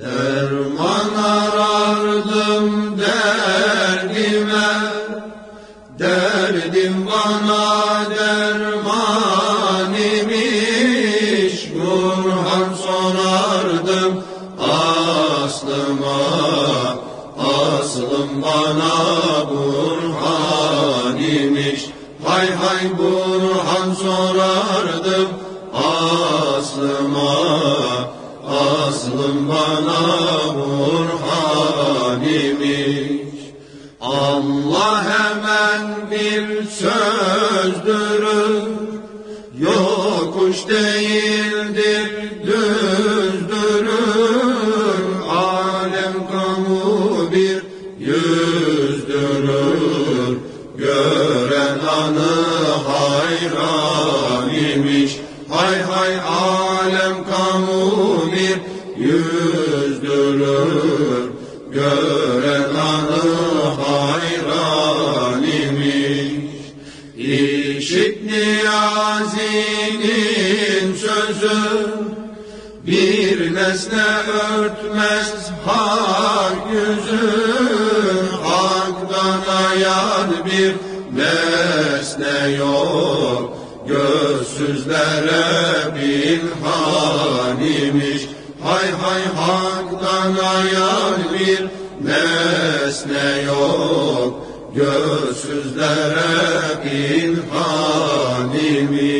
Derman arardım derdime Derdim bana derman imiş. Burhan sorardım aslıma Aslım bana Burhan imiş. Hay hay Burhan sorardım aslıma Aslım bana Burhan imiş Allah hemen bir sözdürür Yokuş değildir düzdürür Alem kamu bir yüzdürür Gören anı hayran imiş. Hay hay alem kamu yüzdürür Gören anı hayran imiş. İşit niyazinin sözü bir nesne örtmez hak yüzü. Hak'tan ayar bir nesne yok Gözsüzlere pinhan imiş Hay hay Hak'tan ayar bir nesne yok. Gözsüzlere pinhan imiş